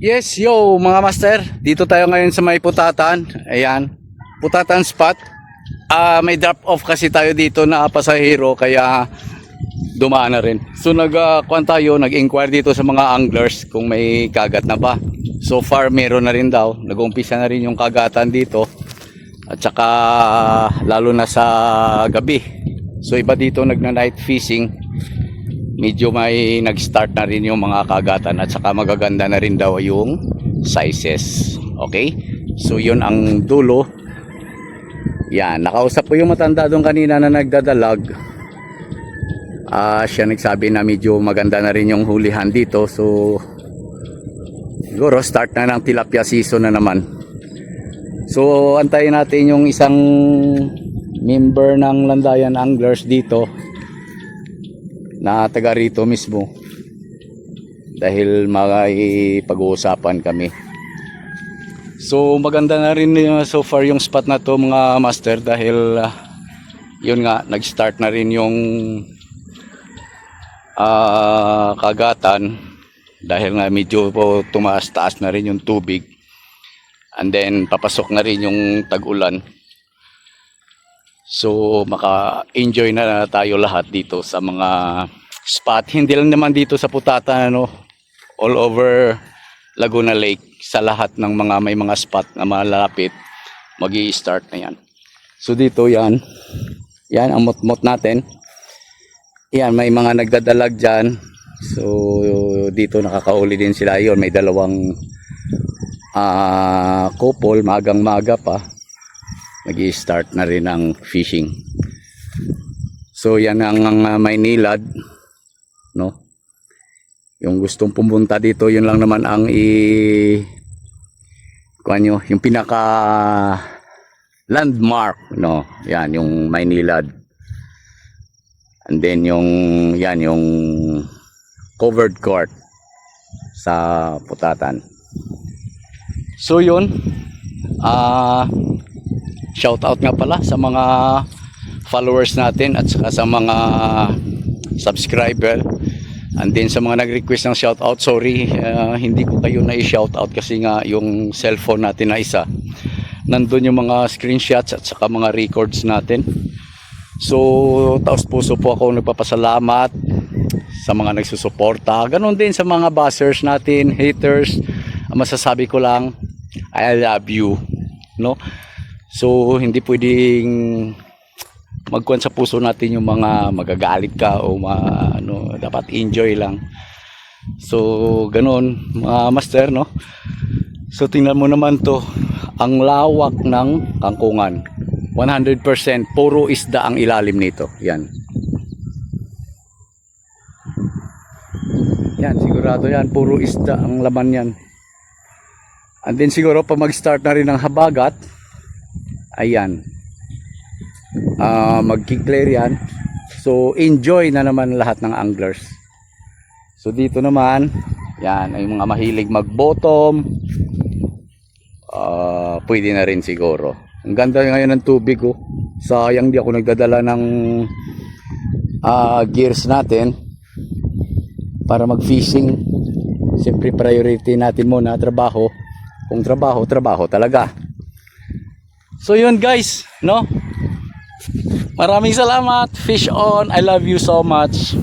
Yes, yo mga master. Dito tayo ngayon sa may putatan. Ayan. Putatan spot. Ah, may drop off kasi tayo dito na pasahero kaya dumaan na rin. So nag uh, tayo, nag-inquire dito sa mga anglers kung may kagat na ba. So far meron na rin daw. Nag-umpisa na rin yung kagatan dito. At saka lalo na sa gabi. So iba dito nagna-night fishing medyo may nag-start na rin yung mga kagatan at saka magaganda na rin daw yung sizes. Okay? So yun ang dulo. Yan, nakausap ko yung matanda doon kanina na nagdadalag. Ah, siya nagsabi na medyo maganda na rin yung hulihan dito. So siguro start na ng tilapia season na naman. So antayin natin yung isang member ng Landayan Anglers dito na taga rito mismo. Dahil may pag-uusapan kami. So maganda na rin uh, so far yung spot na to mga master dahil uh, yun nga nag-start na rin yung ah, kagatan. Dahil nga medyo po tumaas-taas na rin yung tubig. And then papasok na rin yung tag-ulan So maka-enjoy na tayo lahat dito sa mga spot. Hindi lang naman dito sa Putatan ano, all over Laguna Lake sa lahat ng mga may mga spot na malapit magi start na yan. So dito yan. Yan ang motmot natin. Yan may mga nagdadalag diyan. So dito nakakauli din sila yon may dalawang ah couple magang maga pa nag start na rin ang fishing. So yan ang, uh, Maynilad, no? Yung gustong pumunta dito, yun lang naman ang i kuan yung pinaka landmark, no? Yan yung Maynilad. And then yung yan yung covered court sa Putatan. So yun, ah shout out nga pala sa mga followers natin at saka sa mga subscriber. And then sa mga nag-request ng shout out sorry uh, hindi ko kayo na i-shout out kasi nga yung cellphone natin na isa. Nandun yung mga screenshots at saka mga records natin. So taos puso po ako nagpapasalamat sa mga nagsusuporta. Ganon din sa mga buzzers natin haters. Masasabi ko lang I love you no So hindi pwedeng magkuhan sa puso natin yung mga magagalit ka o ma, ano, dapat enjoy lang. So ganoon mga master no. So tingnan mo naman to ang lawak ng kangkungan. 100% puro isda ang ilalim nito. Yan. Yan sigurado yan puro isda ang laman yan. And then siguro pag mag-start na rin ng habagat, ayan. Uh, magki-clear yan. So enjoy na naman lahat ng anglers. So dito naman yan ay mga mahilig mag bottom uh, pwede na rin siguro. Ang ganda ngayon ng tubig oh. sayang di ako nagdadala ng uh, gears natin para mag fishing siyempre priority natin muna trabaho. Kung trabaho trabaho talaga So yun guys, no? Maraming salamat. Fish on. I love you so much.